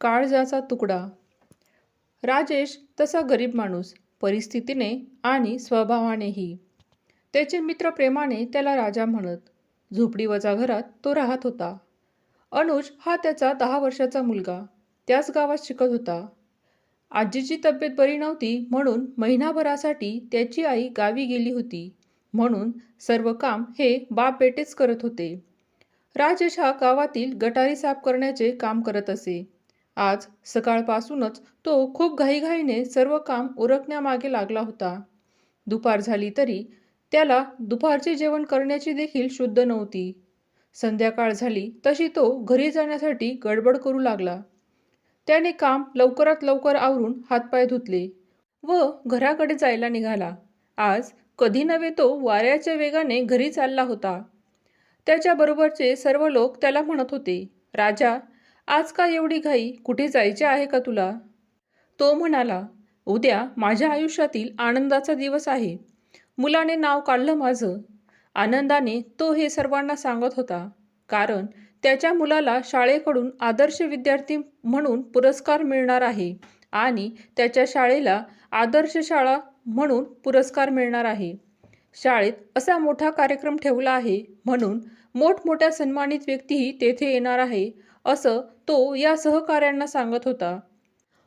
काळजाचा तुकडा. राजेश तसा गरीब माणूस परिस्थितीने आणि स्वभावानेही. त्याचे मित्र प्रेमाने त्याला राजा म्हणत झोपडीवजा घरात तो राहत होता. अनुज हा त्याचा दहा वर्षाचा मुलगा त्याच गावात शिकत होता. आजीची तब्येत बरी नव्हती म्हणून महिनाभरासाठी त्याची आई गावी गेली होती म्हणून सर्व काम हे बाप बेटेच करत होते. राजेश हा गावातील गटारी साफ करण्याचे काम करत असे. आज सकाळपासूनच तो खूप घाईघाईने सर्व काम उरकण्यामागे लागला होता. दुपार झाली तरी त्याला दुपारचे जेवण करण्याची देखील शुद्ध नव्हती. संध्याकाळ झाली तशी तो घरी जाण्यासाठी गडबड करू लागला. त्याने काम लवकरात लवकर आवरून हातपाय धुतले व घराकडे जायला निघाला. आज कधी नव्हे तो वाऱ्याच्या वेगाने घरी चालला होता. त्याच्याबरोबरचे सर्व लोक त्याला म्हणत होते राजा आज का एवढी घाई? कुठे जायचे आहे का तुला? तो म्हणाला उद्या माझ्या आयुष्यातील आनंदाचा दिवस आहे. मुलाने नाव काढलं माझं. आनंदाने तो हे सर्वांना सांगत होता. कारण त्याच्या मुलाला शाळेकडून आदर्श विद्यार्थी म्हणून पुरस्कार मिळणार आहे आणि त्याच्या शाळेला आदर्श शाळा म्हणून पुरस्कार मिळणार आहे. शाळेत असा मोठा कार्यक्रम ठेवला आहे म्हणून मोठमोठ्या सन्मानित व्यक्तीही तेथे येणार आहे असं तो या सहकाऱ्यांना सांगत होता.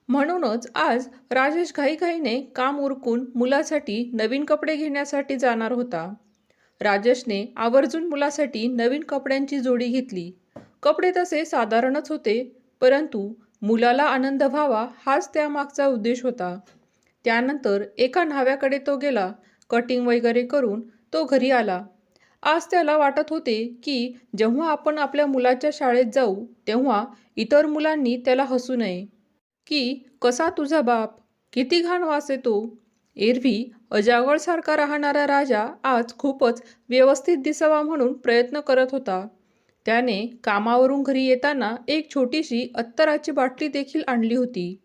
म्हणूनच आज राजेश घाईघाईने काम उरकून मुलासाठी नवीन कपडे घेण्यासाठी जाणार होता. राजेशने आवर्जून मुलासाठी नवीन कपड्यांची जोडी घेतली. कपडे तसे साधारणच होते परंतु मुलाला आनंद व्हावा हाच त्यामागचा उद्देश होता. त्यानंतर एका न्हाव्याकडे तो गेला कटिंग वगैरे करून तो घरी आला. आज त्याला वाटत होते की जेव्हा आपण आपल्या मुलाच्या शाळेत जाऊ तेव्हा इतर मुलांनी त्याला हसू नये. की कसा तुझा बाप? किती घाण वास येतो. एरवी अजागळसारखा राहणारा राजा आज खूपच व्यवस्थित दिसावा म्हणून प्रयत्न करत होता. त्याने कामावरून घरी येताना एक छोटीशी अत्तराची बाटली देखील आणली होती.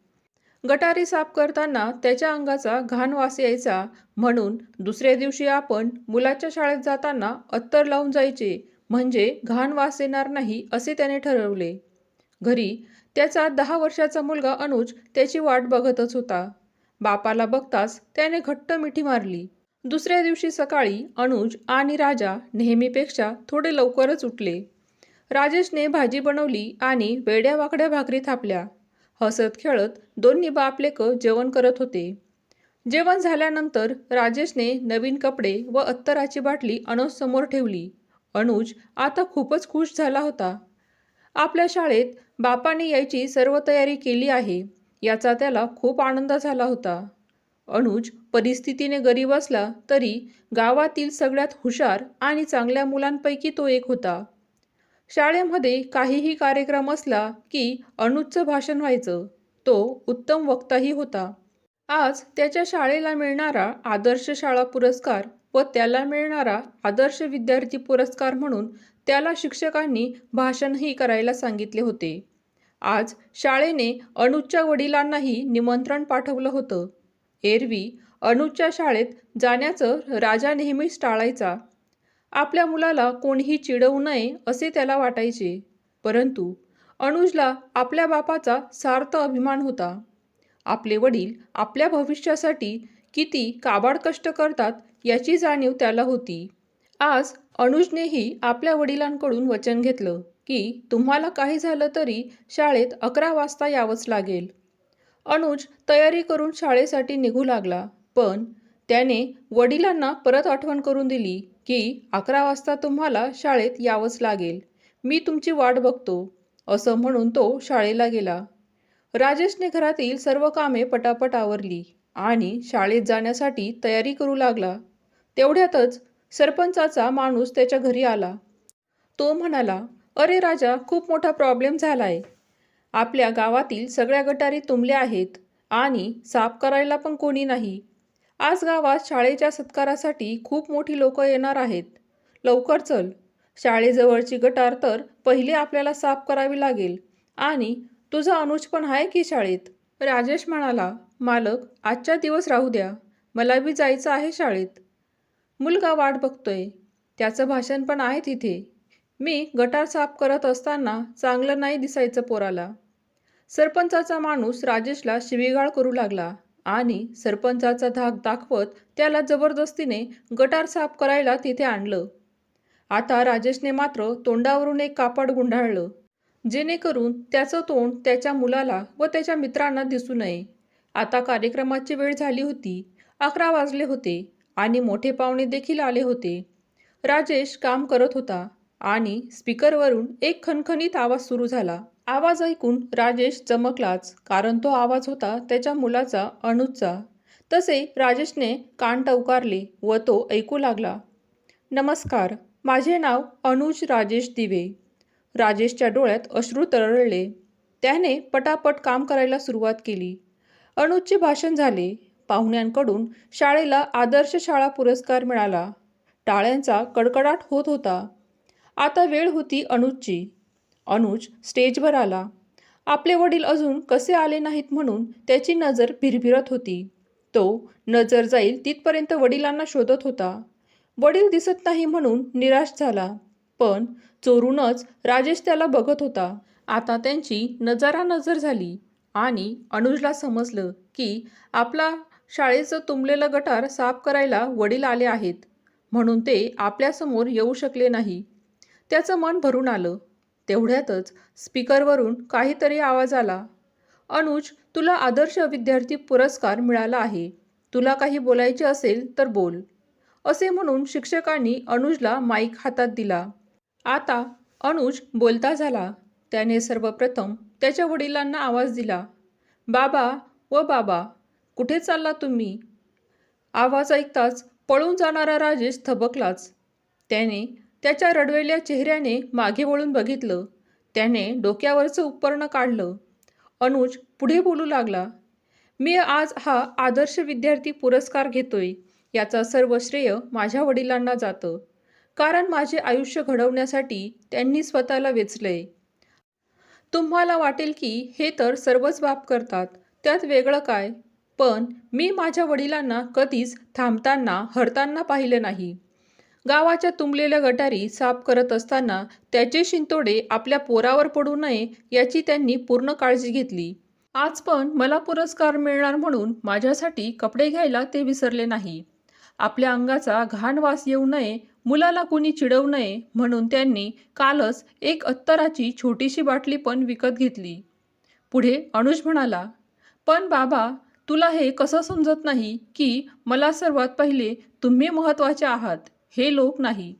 गटारी साफ करताना त्याच्या अंगाचा घाण वास यायचा. म्हणून दुसऱ्या दिवशी आपण मुलाच्या शाळेत जाताना अत्तर लावून जायचे. म्हणजे घाण वास येणार नाही असे त्याने ठरवले. घरी त्याचा दहा वर्षाचा मुलगा अनुज त्याची वाट बघतच होता. बापाला बघताच त्याने घट्ट मिठी मारली. दुसऱ्या दिवशी सकाळी अनुज आणि राजा नेहमीपेक्षा थोडे लवकरच उठले. राजेशने भाजी बनवली आणि वेड्या वाकड्या भाकरी थापल्या. हसत खेळत दोन्ही बापलेक जेवण करत होते. जेवण झाल्यानंतर राजेशने नवीन कपडे व अत्तराची बाटली अनुजसमोर ठेवली. अनुज आता खूपच खुश झाला होता. आपल्या शाळेत बापाने यायची सर्व तयारी केली आहे याचा त्याला खूप आनंद झाला होता. अनुज परिस्थितीने गरीब असला तरी गावातील सगळ्यात हुशार आणि चांगल्या मुलांपैकी तो एक होता. शाळेमध्ये काहीही कार्यक्रम असला की अनुजचं भाषण व्हायचं. तो उत्तम वक्ताही होता. आज त्याच्या शाळेला मिळणारा आदर्श शाळा पुरस्कार व त्याला मिळणारा आदर्श विद्यार्थी पुरस्कार म्हणून त्याला शिक्षकांनी भाषणही करायला सांगितले होते. आज शाळेने अनुजच्या वडिलांनाही निमंत्रण पाठवलं होतं. एरवी अनुजच्या शाळेत जाण्याचं राजा नेहमीच टाळायचा. आपल्या मुलाला कोणीही चिडवू नये असे त्याला वाटायचे. परंतु अनुजला आपल्या बापाचा सार्थ अभिमान होता. आपले वडील आपल्या भविष्यासाठी किती काबाड कष्ट करतात याची जाणीव त्याला होती. आज अनुजनेही आपल्या वडिलांकडून वचन घेतलं की तुम्हाला काही झालं तरी शाळेत अकरा वाजता यावंच लागेल. अनुज तयारी करून शाळेसाठी निघू लागला पण त्याने वडिलांना परत आठवण करून दिली. की अकरा वाजता तुम्हाला शाळेत यावंच लागेल. मी तुमची वाट बघतो. असं म्हणून तो शाळेला गेला. राजेशने घरातील सर्व कामे पटापट आवरली आणि शाळेत जाण्यासाठी तयारी करू लागला. तेवढ्यातच सरपंचाचा माणूस त्याच्या घरी आला. तो म्हणाला अरे राजा खूप मोठा प्रॉब्लेम झाला आहे आपल्या गावातील सगळ्या गटारी तुंबल्या आहेत आणि साफ करायला पण कोणी नाही. आज गावात शाळेच्या सत्कारासाठी खूप मोठी लोक येणार आहेत. लवकर चल. शाळेजवळची गटार तर पहिले आपल्याला साफ करावी लागेल. आणि तुझा अनुज पण आहे की शाळेत? राजेश म्हणाला मालक आजच्या दिवस राहू द्या. मला बी जायचं आहे शाळेत. मुलगा वाट बघतोय. त्याचं भाषण पण आहे तिथे. मी गटार साफ करत असताना चांगलं नाही दिसायचं पोराला. सरपंचाचा माणूस राजेशला शिवीगाळ करू लागला. आणि सरपंचाचा धाक दाखवत त्याला जबरदस्तीने गटार साफ करायला तिथे आणलं. आता राजेशने मात्र तोंडावरून एक कापड गुंडाळलं जेणेकरून त्याचं तोंड त्याच्या मुलाला व त्याच्या मित्रांना दिसू नये. आता कार्यक्रमाची वेळ झाली होती अकरा वाजले होते आणि मोठे पाहुणे देखील आले होते. राजेश काम करत होता आणि स्पीकरवरून एक खणखणीत आवाज सुरू झाला. आवाज ऐकून राजेश चमकलाच. कारण तो आवाज होता त्याच्या मुलाचा अनुजचा. तसे राजेशने कान टवकारले व तो ऐकू लागला. नमस्कार माझे नाव अनुज राजेश दिवे. राजेशच्या डोळ्यात अश्रू तरळले. त्याने पटापट काम करायला सुरुवात केली. अनुजचे भाषण झाले. पाहुण्यांकडून शाळेला आदर्श शाळा पुरस्कार मिळाला. टाळ्यांचा कडकडाट होत होता. आता वेळ होती अनुजची. अनुज स्टेजवर आला. आपले वडील अजून कसे आले नाहीत म्हणून त्याची नजर भिरभिरत होती. तो नजर जाईल तिथपर्यंत वडिलांना शोधत होता. वडील दिसत नाही म्हणून निराश झाला. पण चोरूनच राजेश त्याला बघत होता. आता त्यांची नजारा नजर झाली आणि अनुजला समजलं की आपला शाळेचं तुंबलेलं गटार साफ करायला वडील आले आहेत. म्हणून ते आपल्यासमोर येऊ शकले नाही. त्याचं मन भरून आलं. तेवढ्यातच स्पीकरवरून काहीतरी आवाज आला. अनुज तुला आदर्श विद्यार्थी पुरस्कार मिळाला आहे. तुला काही बोलायचे असेल तर बोल. असे म्हणून शिक्षकांनी अनुजला माईक हातात दिला. आता अनुज बोलता झाला. त्याने सर्वप्रथम त्याच्या वडिलांना आवाज दिला. बाबा व बाबा कुठे चालला तुम्ही? आवाज ऐकताच पळून जाणारा राजेश थबकलाच. त्याने त्याच्या रडवेल्या चेहऱ्याने मागे वळून बघितलं. त्याने डोक्यावरचं उपकरण काढलं. अनुज पुढे बोलू लागला मी आज हा आदर्श विद्यार्थी पुरस्कार घेतोय. याचा सर्व श्रेय माझ्या वडिलांना जातं. कारण माझे आयुष्य घडवण्यासाठी त्यांनी स्वतःला वेचलंय. तुम्हाला वाटेल की हे तर सर्वच बाप करतात त्यात वेगळं काय? पण मी माझ्या वडिलांना कधीच थांबताना हरताना पाहिलं नाही. गावाच्या तुंबलेल्या गटारी साफ करत असताना त्याचे शिंतोडे आपल्या पोरावर पडू नये याची त्यांनी पूर्ण काळजी घेतली. आज पण मला पुरस्कार मिळणार म्हणून माझ्यासाठी कपडे घ्यायला ते विसरले नाही. आपल्या अंगाचा घाण वास येऊ नये मुलाला कुणी चिडवू नये म्हणून त्यांनी कालच एक अत्तराची छोटीशी बाटली पण विकत घेतली. पुढे अनुज म्हणाला पण बाबा तुला हे कसं समजत नाही की मला सर्वात पहिले तुम्ही महत्त्वाचे आहात? हे लोक नाही.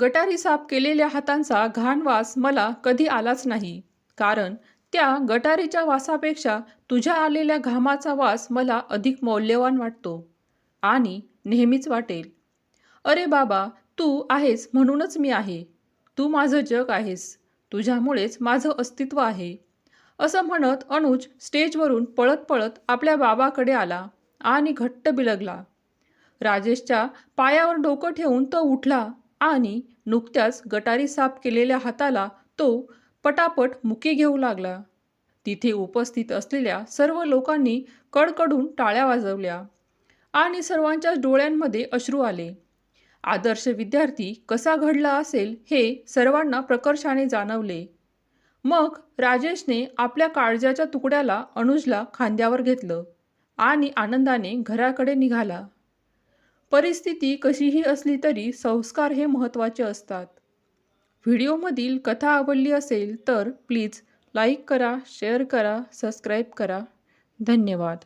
गटारी साफ केलेल्या हातांचा घाण वास मला कधी आलाच नाही. कारण त्या गटारीच्या वासापेक्षा तुझ्या आलेल्या घामाचा वास मला अधिक मौल्यवान वाटतो. आणि नेहमीच वाटेल. अरे बाबा तू आहेस म्हणूनच मी आहे. तू माझं जग आहेस. तुझ्यामुळेच माझं अस्तित्व आहे. असं म्हणत अनुज स्टेजवरून पळत पळत आपल्या बाबाकडे आला आणि घट्ट बिलगला. राजेशच्या पायावर डोकं ठेवून तो उठला आणि नुकत्याच गटारी साफ केलेल्या हाताला तो पटापट मुके घेऊ लागला. तिथे उपस्थित असलेल्या सर्व लोकांनी कडकडून टाळ्या वाजवल्या आणि सर्वांच्या डोळ्यांमध्ये अश्रू आले. आदर्श विद्यार्थी कसा घडला असेल हे सर्वांना प्रकर्षाने जाणवले. मग राजेशने आपल्या काळजाच्या तुकड्याला अनुजला खांद्यावर घेतलं आणि आनंदाने घराकडे निघाला. परिस्थिती कशीही असली तरी संस्कार हे महत्त्वाचे असतात. व्हिडिओमधील कथा आवडली असेल तर प्लीज लाईक करा शेअर करा सबस्क्राईब करा. धन्यवाद.